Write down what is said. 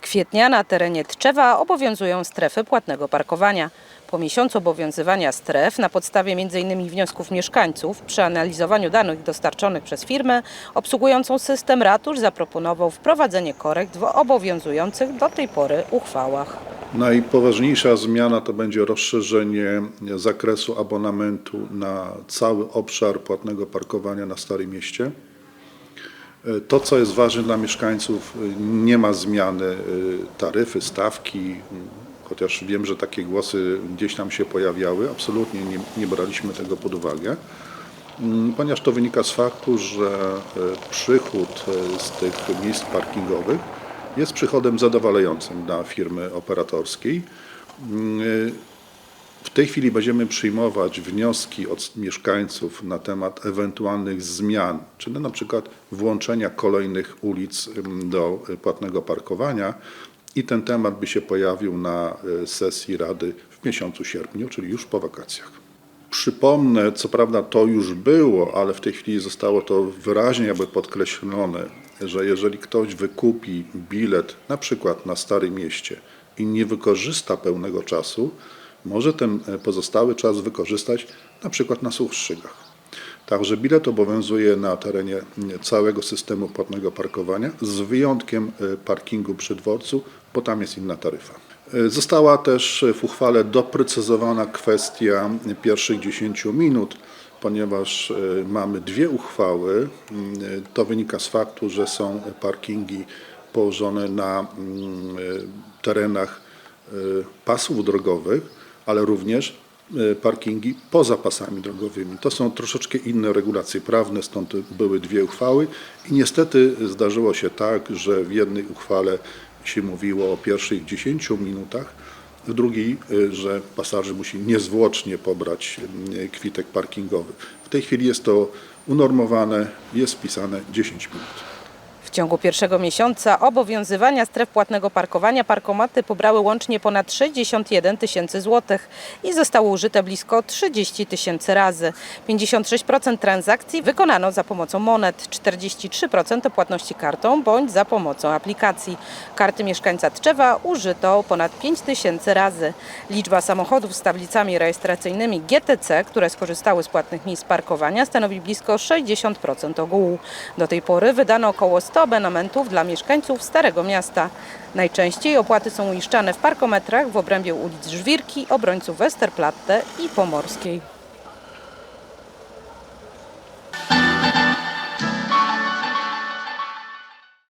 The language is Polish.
kwietnia na terenie Tczewa obowiązują strefy płatnego parkowania. Po miesiącu obowiązywania stref, na podstawie m.in. wniosków mieszkańców, przy analizowaniu danych dostarczonych przez firmę obsługującą system ratusz zaproponował wprowadzenie korekt w obowiązujących do tej pory uchwałach. Najpoważniejsza zmiana to będzie rozszerzenie zakresu abonamentu na cały obszar płatnego parkowania na Starym Mieście. To, co jest ważne dla mieszkańców, nie ma zmiany y, taryfy, stawki, chociaż wiem, że takie głosy gdzieś tam się pojawiały. Absolutnie nie, nie braliśmy tego pod uwagę, mm, ponieważ to wynika z faktu, że przychód z tych miejsc parkingowych jest przychodem zadowalającym dla firmy operatorskiej. Mm, W tej chwili będziemy przyjmować wnioski od mieszkańców na temat ewentualnych zmian, czyli na przykład włączenia kolejnych ulic ym, do płatnego parkowania i ten temat by się pojawił na y, sesji Rady w miesiącu sierpniu, czyli już po wakacjach. Przypomnę, co prawda to już było, ale w tej chwili zostało to wyraźnie jakby podkreślone, że jeżeli ktoś wykupi bilet na przykład na Starym Mieście i nie wykorzysta pełnego czasu, może ten e, pozostały czas wykorzystać na przykład na Suchszygach. Także bilet obowiązuje na terenie całego systemu płatnego parkowania, z wyjątkiem e, parkingu przy dworcu, bo tam jest inna taryfa. E, Została też w uchwale doprecyzowana kwestia pierwszych 10 minut, ponieważ mamy dwie uchwały. To wynika z faktu, że są parkingi położone na terenach pasów drogowych, ale również e, parkingi poza pasami drogowymi. To są troszeczkę inne regulacje prawne, stąd były dwie uchwały i niestety zdarzyło się tak, że w jednej uchwale się mówiło o pierwszych 10 minutach, w drugiej, y, że pasażer musi niezwłocznie pobrać y, kwitek parkingowy. W tej chwili jest to unormowane, jest wpisane 10 minut. W ciągu pierwszego miesiąca obowiązywania stref płatnego parkowania parkomaty pobrały łącznie ponad 61 tysięcy złotych i zostało użyte blisko 30 tysięcy razy. 56% transakcji wykonano za pomocą monet, 43% to płatności kartą bądź za pomocą aplikacji. Karty mieszkańca Tczewa użyto ponad 5 tysięcy razy. Liczba samochodów z tablicami rejestracyjnymi GTC, które skorzystały z płatnych miejsc parkowania stanowi blisko 60% ogółu. Do tej pory wydano około 100 abonamentów dla mieszkańców Starego Miasta. Najczęściej opłaty są uiszczane w parkometrach w obrębie ulic Żwirki, Obrońców Westerplatte i Pomorskiej.